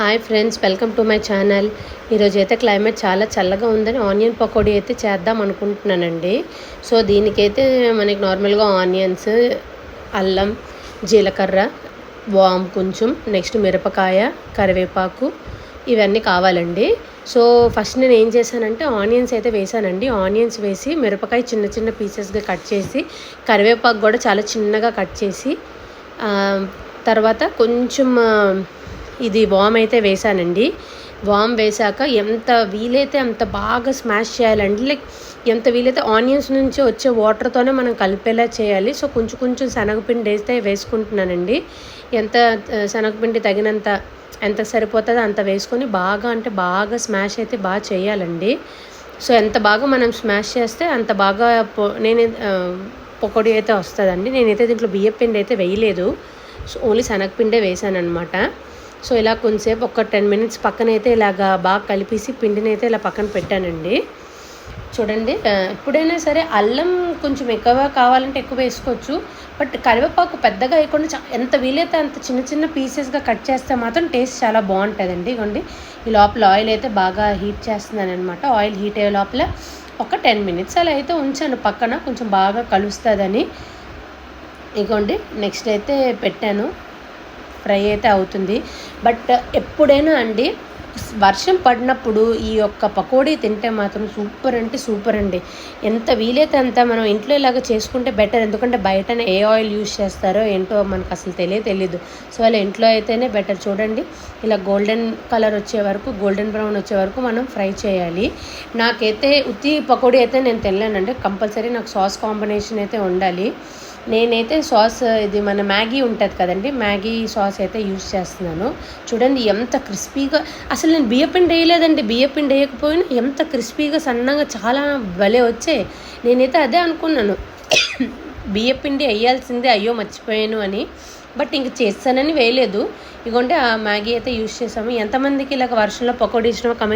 Hi friends welcome to my channel ఈరోజు అయితే climate చాలా చల్లగా ఉందని ఆనియన్ పకోడీ అయితే చేద్దాం అనుకుంటున్నానండి. సో దీనికైతే మనకి నార్మల్గా ఆనియన్స్ అల్లం జీలకర్ర వామ్ కొంచెం నెక్స్ట్ మిరపకాయ కరివేపాకు ఇవన్నీ కావాలండి. సో ఫస్ట్ నేను ఏం చేశానంటే ఆనియన్స్ అయితే వేసానండి ఆనియన్స్ వేసి మిరపకాయ చిన్న చిన్న పీసెస్గా కట్ చేసి కరివేపాకు కూడా చాలా చిన్నగా కట్ చేసి తర్వాత కొంచెం ఇది వామ్ అయితే వేసానండి వామ్ వేసాక ఎంత వీలైతే అంత బాగా స్మాష్ చేయాలండి. లైక్ ఎంత వీలైతే ఆనియన్స్ నుంచి వచ్చే వాటర్తోనే మనం కలిపేలా చేయాలి. సో కొంచెం కొంచెం శనగపిండి వేస్తే వేసుకుంటున్నానండి. ఎంత శనగపిండి తగినంత ఎంత సరిపోతుందో అంత వేసుకొని బాగా అంటే బాగా స్మాష్ అయితే బాగా చేయాలండి. సో ఎంత బాగా మనం స్మాష్ చేస్తే అంత బాగా పొ నేను పకోడీ అయితే వస్తుందండి. నేనైతే దీంట్లో బియ్యపిండి అయితే వేయలేదు. సో ఓన్లీ శనగపిండే వేసాను అనమాట సో ఇలా కొంతసేపు ఒక టెన్ మినిట్స్ పక్కన అయితే ఇలాగా బాగా కలిపేసి పిండిని అయితే ఇలా పక్కన పెట్టానండి. చూడండి ఎప్పుడైనా సరే అల్లం కొంచెం ఎక్కువ కావాలంటే ఎక్కువ వేసుకోవచ్చు. బట్ కరివేపాకు పెద్దగా వేయకుండా ఎంత వీలైతే అంత చిన్న చిన్న పీసెస్గా కట్ చేస్తే మాత్రం టేస్ట్ చాలా బాగుంటుందండి. ఇగోండి ఈ లోపల ఆయిల్ అయితే బాగా హీట్ చేస్తున్నాను అనమాట ఆయిల్ హీట్ అయ్యే లోపల ఒక టెన్ మినిట్స్ అలా అయితే ఉంచాను పక్కన. కొంచెం బాగా కలుస్తుందని. ఇగోండి నెక్స్ట్ అయితే పెట్టాను. ఫ్రై అయితే అవుతుంది. బట్ ఎప్పుడైనా అండి వర్షం పడినప్పుడు ఈ యొక్క పకోడీ తింటే మాత్రం సూపర్ అంటే సూపర్ అండి. ఎంత వీలైతే అంత మనం ఇంట్లో ఇలాగ చేసుకుంటే బెటర్ ఎందుకంటే బయటనే ఏ ఆయిల్ యూస్ చేస్తారో ఏంటో మనకు అసలు తెలియ తెలీదు. సో అలా ఇంట్లో అయితేనే బెటర్ చూడండి ఇలా గోల్డెన్ కలర్ వచ్చే వరకు గోల్డెన్ బ్రౌన్ వచ్చే వరకు మనం ఫ్రై చేయాలి. నాకైతే ఉత్తి పకోడీ అయితే నేను తినలేనండి. కంపల్సరీ నాకు సాస్ కాంబినేషన్ అయితే ఉండాలి. నేనైతే సాస్ ఇది మన మ్యాగీ ఉంటుంది కదండి మ్యాగీ సాస్ అయితే యూస్ చేస్తున్నాను. చూడండి ఎంత క్రిస్పీగా అసలు నేను బియ్యపిండి వేయలేదండి. బియ్యపిండి వేయకపోయినా ఎంత క్రిస్పీగా సన్నగా చాలా భలే వచ్చాయి నేనైతే అదే అనుకున్నాను. బియ్యపిండి వేయాల్సిందే అయ్యో మర్చిపోయాను అని. బట్ ఇంక చేస్తానని వేయలేదు. ఇగోండి ఆ మ్యాగీ అయితే యూస్ చేసాము ఎంతమందికి ఇలాగ వర్షంలో పకోడీ ఇచ్చినా కమెంట్